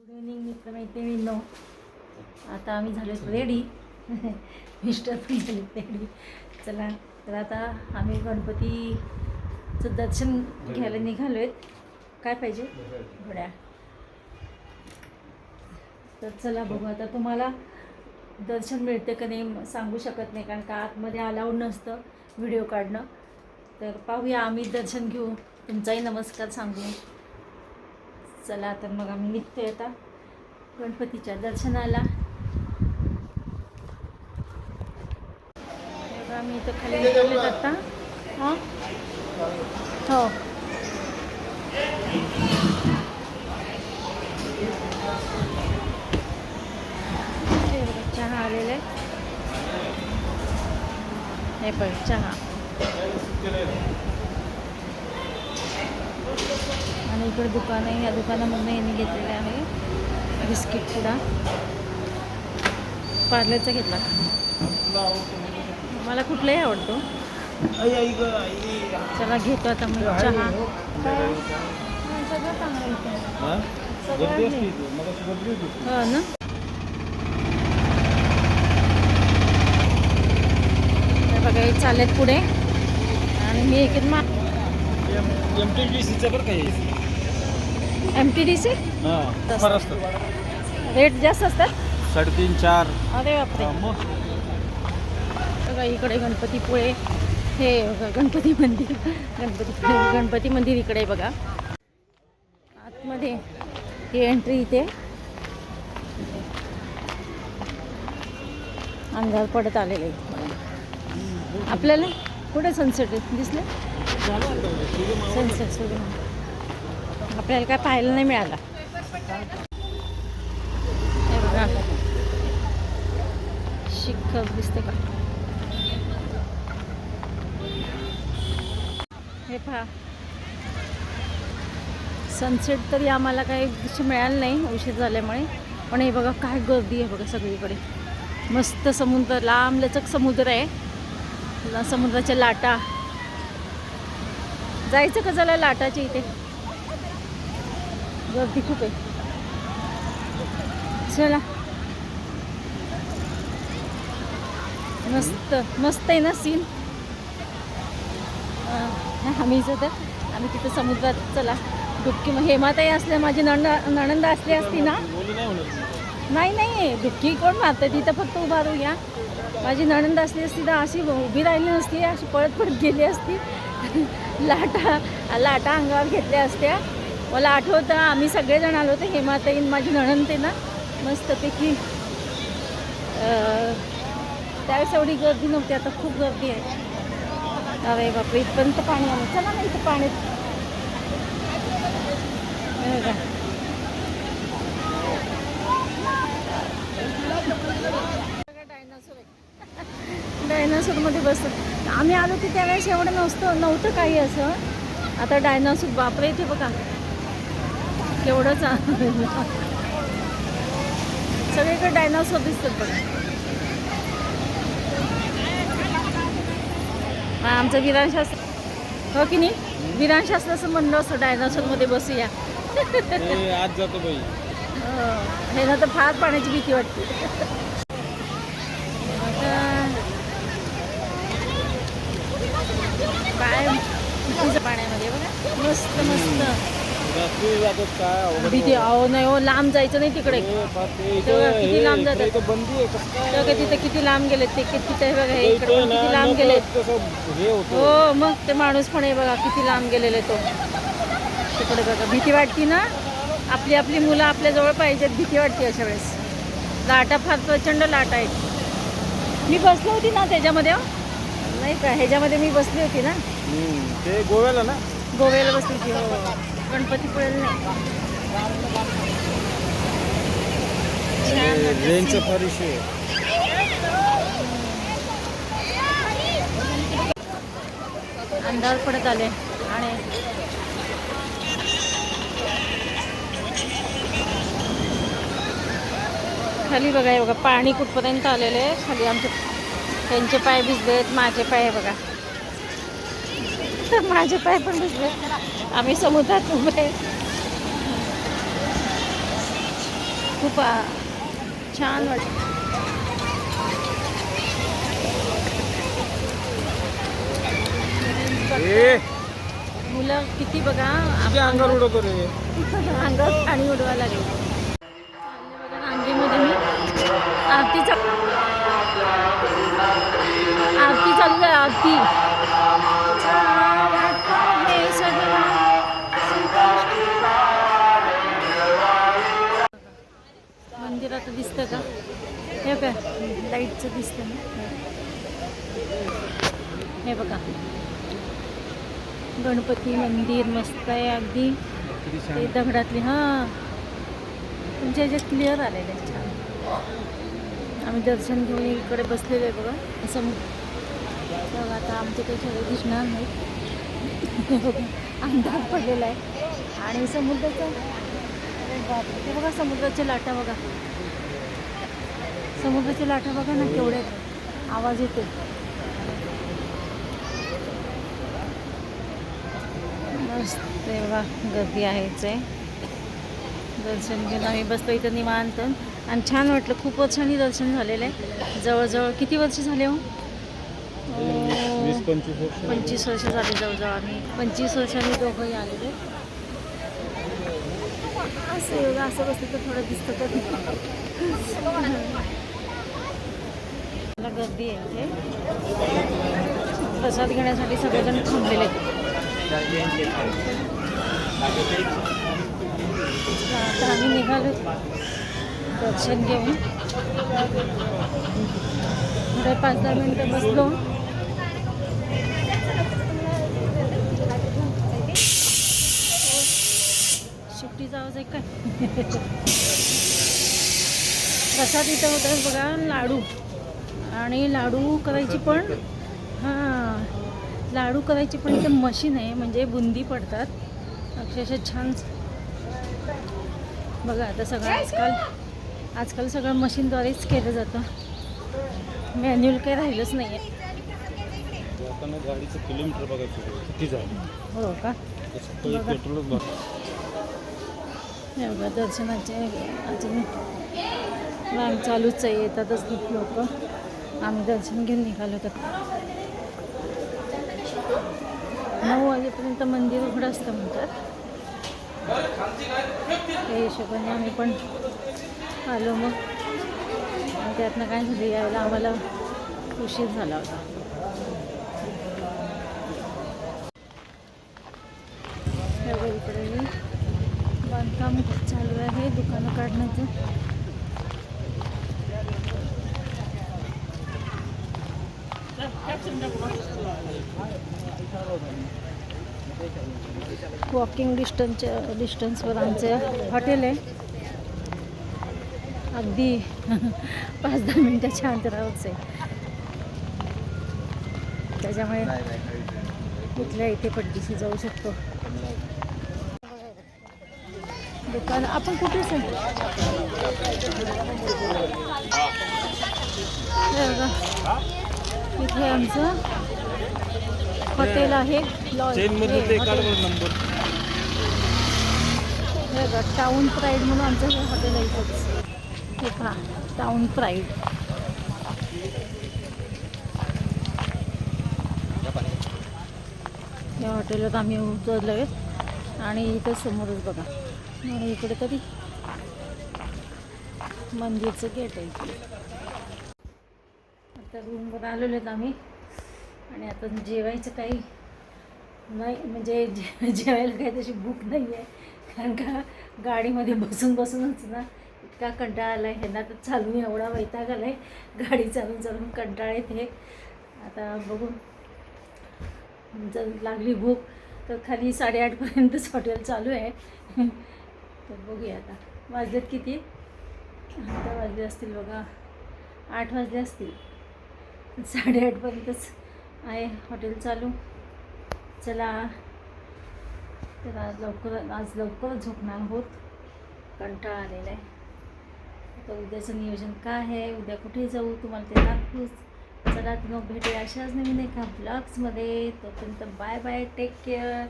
Good evening मित्रमैत्रिणींनो आता आम्ही झालो रेडी मिस्टर पण झाले रेडी चला तर आता आम्ही गणपतीचं दर्शन घ्यायला निघालो आहेत. काय पाहिजे? घड्या. तर चला बघू आता तुम्हाला दर्शन मिळते का नाही सांगू शकत नाही कारण का आतमध्ये अलाउड नसतं व्हिडिओ काढणं. तर पाहूया आम्ही दर्शन घेऊ. तुमचाही नमस्कार सांगू. चला तर मग आम्ही निघतोय आता गणपतीच्या दर्शनाला. हे आम्ही इथं खाली निघाले आता. हां? हो. चहा आलेला आहे. हे पण चहा आणि इकडे दुकान आहे या दुकानामधून यांनी घेतलेले आहे बिस्किट पुडा. पार्लेचा घेतला मला कुठलाही आवडतो. चला घेतो आता मग चहा? हा, सगळं चांगलं. हो ना. बघा हे चाललेत पुढे. आणि मी एक मा एमटीडीसीचं बरं काही M T D C rate जास्त असतात? साडेतीन चार. अरे बापरे. बघा इकडे गणपतीपुळे हे गणपती मंदिर. गणपती गणपती मंदिर इकडे बघा. आतमध्ये ही एंट्री इथे. अंधार पडत आलेले. आपल्याला? कुठे सनसेट दिसले? सनसेट सुरू आपल्याला काय पाहायला नाही मिळाला. हे शिखर दिसते का? हे पहा. सनसेट तरी आम्हाला काही दिवशी मिळालं नाही उशीर झाल्यामुळे. पण हे बघा काय गर्दी आहे बघा सगळीकडे. मस्त समुद्र लांब लचक समुद्र आहे. समुद्राच्या लाटा. जायचं का झालं लाटाच्या इथे? गर्दी खूप आहे. चला. मस्त मस्त आहे ना सीन आम्ही तर आम्ही तिथं समुद्रात चला. डुबकी मग हेमाताई असल्या माझी नंद नणंद असली असती ना? नाही नाही डुबकी कोण मारते? तिथं फक्त उभा राहूया. माझी नणंद असली असती तर अशी उभी राहिली नसती अशी पळत पळत गेली असती. लाटा लाटा अंगावर घेतल्या असत्या. मला आठवतं आम्ही सगळेजण आलो होतो हेमाताईन माझी नणंद ते ना मस्तपैकी त्यावेळेस एवढी गर्दी नव्हती आता खूप गर्दी आहे. अरे बापरे इथपर्यंत पाणी आलं. चला ना इथं पाण्यात हे बघा. डायनासोरमध्ये बसतात आम्ही आलो की त्यावेळेस एवढं नसतं नव्हतं काही असं. आता डायनासोर बापरे इथे बघा. केवढंच सगळीकडे डायनासोर दिसतात बघा. हा, आमचं विरान शास्त्र हो की नाही? विरान शास्त्राचं म्हणलं असतं डायनासोरमध्ये बसूया आज जातो बाई. हो. हे ना तर फार पाण्याची भीती वाटते. आता काय? पाण्यामध्ये बघा. मस्त मस्त. भीती अहो नाही हो लांब जायचं नाही तिकडे. तेव्हा किती लांब जातात. तिथे किती लांब गेलेत ते किती ते बघा हे इकडे पण किती लांब गेलेत. हे मग ते माणूस पण आहे बघा किती लांब गेलेले तो. तिकडे बघा भीती वाटती ना? आपली आपली मुलं आपल्या जवळ पाहिजेत भीती वाटते अशा वेळेस. लाटा फार प्रचंड लाटा आहेत. मी बसली होती ना त्याच्यामध्ये हो. नाही का ह्याच्यामध्ये मी बसली होती ना. ते गोव्याला ना? गोव्याला बसली हो. गणपतीपुळेला नाही. आहे. अंधार पडत आले आणि खाली बघा हे बघा पाणी कुठपर्यंत आलेलं आहे? खाली आमचे त्यांचे पाय भिजले आहेत माझे पाय आहे बघा. माझे पाय पण भिजले आम्ही समुद्रात उभे. खूप छान वाटतं मुलं किती बघा अंगावर उडवतो रे? अंगावर पाणी उडवायला लागले. बघा नांगीमध्ये मी आरतीचा आरती चालू आहे आरती. दिसतं का? हे काय लाईटचं दिसतं ना? हे बघा. गणपती मंदिर मस्त आहे अगदी. ते दगडातली हां. तुमच्या ह्याच्यात क्लिअर आलेलं आहे छान. आम्ही दर्शन घेऊन इकडे बसलेलो आहे बघा. असं बघा आता आमचे काही सगळे दिसणार नाही बघा अंधार पडलेला आहे. आणि समुद्राचं ते बघा समुद्राच्या लाटा बघा. समुद्राच्या लाटा बघा ना केवढे आवाज येतो मस्त तेव्हा गर्दी आहेच आहे. दर्शन घेऊन आम्ही बसलो इथं निवांत. आणि छान वाटलं खूप वर्षांनी दर्शन झालेलं आहे. जवळजवळ किती वर्ष झाले हो? पंचवीस वर्ष झाली. जवळजवळ आम्ही. पंचवीस वर्षांनी दोघंही आलेले असं एवढं असं बसलं तर थोडं दिसतं तर गर्दी आहे इथे. प्रसाद घेण्यासाठी सगळेजण थांबलेले आता आम्ही निघालो. दर्शन घेऊन. थोडे पाच दहा मिनटं बसलो. शिफ्टीचा आवाज आहे काय? प्रसाद इथं होता बघा लाडू. आणि लाडू करायची पण हां लाडू करायची पण इथं मशीन आहे म्हणजे बुंदी पडतात. अक्षरशः छान बघा आता सगळं आजकाल आजकाल सगळं मशीनद्वारेच केलं जातं. मॅन्युअल काही राहिलंच नाही आहे गाडीचं किलोमीटर. किती झालं. हो का. पेट्रोलच बघ. दर्शनाचे अजून रांग चालूच आहे येतातच लोक. आम्ही दर्शन घेऊन निघालो तर. नऊ वाजेपर्यंत मंदिर उघडं असतं म्हणतात. त्या हिशोबाने आम्ही पण आलो मग. आणि त्यातनं काय झालं यायला आम्हाला उशीर झाला होता. इकडे बांधकाम चालू आहे दुकानं काढण्याचं. वॉकिंग डिस्टन्सच्या डिस्टन्सवर आमचं हॉटेल आहे. अगदी पाच दहा मिनिटाच्या अंतरावरच आहे. त्याच्यामुळे कुठल्या इथे पट्टीशी जाऊ शकतो. दुकान आपण कुठेच आहे इथे आमचं हॉटेल आहे. हे टाऊन प्राईड म्हणून आमचं हे हॉटेल आहे इथंच. हे पहा टाऊन प्राईड या हॉटेलात आम्ही उतरलो आहे आणि इथं समोरच बघा. आणि इकडे तरी मंदिरचं गेट आहे. इकडे तर रूमवर आलेलो आहेत आम्ही. आणि आता जेवायचं काही नाही म्हणजे जे जेवायला काही तशी भूक नाही आहे कारण का गाडीमध्ये बसून बसूनच ना इतका कंटाळा आला आहे ह्यांना तर चालून एवढा वैताग आला आहे गाडी चालून चालून कंटाळा हे आता बघून जर लागली भूक तर खाली साडेआठपर्यंतच हॉटेल चालू आहे. तर बघूया आता. वाजलेत किती? आता वाजले असतील बघा. आठ वाजले असतील. साडेआठपर्यंतच आहे हॉटेल चालू. चला तर आज लवकर आज लवकर झोपणार होत कंटाळा आलेला आहे तर उद्याचं नियोजन काय आहे? उद्या कुठे जाऊ? तुम्हाला ते दाखवूच चला तर मग भेटूया अशाच नवीन एका ब्लॉग्समध्ये तोपर्यंत बाय बाय टेक केअर